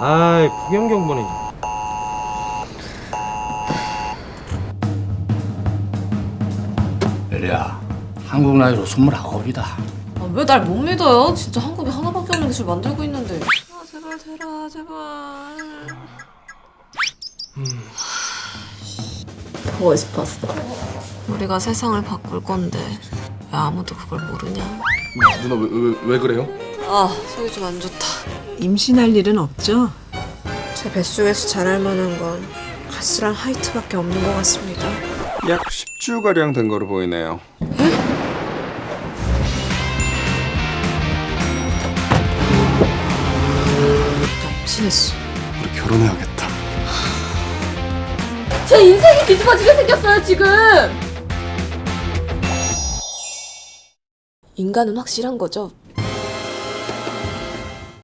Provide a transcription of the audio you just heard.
아이 부경경보네 에리야 한국 나이로 29이다 아, 왜 날 못 믿어요? 진짜 한국에 하나밖에 없는 기술 만들고 있는데. 아, 제발 되라, 제발. 보고 싶었어. 우리가 세상을 바꿀 건데 왜 아무도 그걸 모르냐? 누나 왜, 왜, 왜 그래요? 아, 속이 좀 안 좋다. 임신할 일은 없죠? 제 뱃속에서 자랄 만한 건 가스랑 하이트밖에 없는 것 같습니다. 약 10주가량 된 거로 보이네요. 나 임신했어. 우리 결혼해야겠다. 제 인생이 뒤집어지게 생겼어요, 지금! 인간은 확실한 거죠?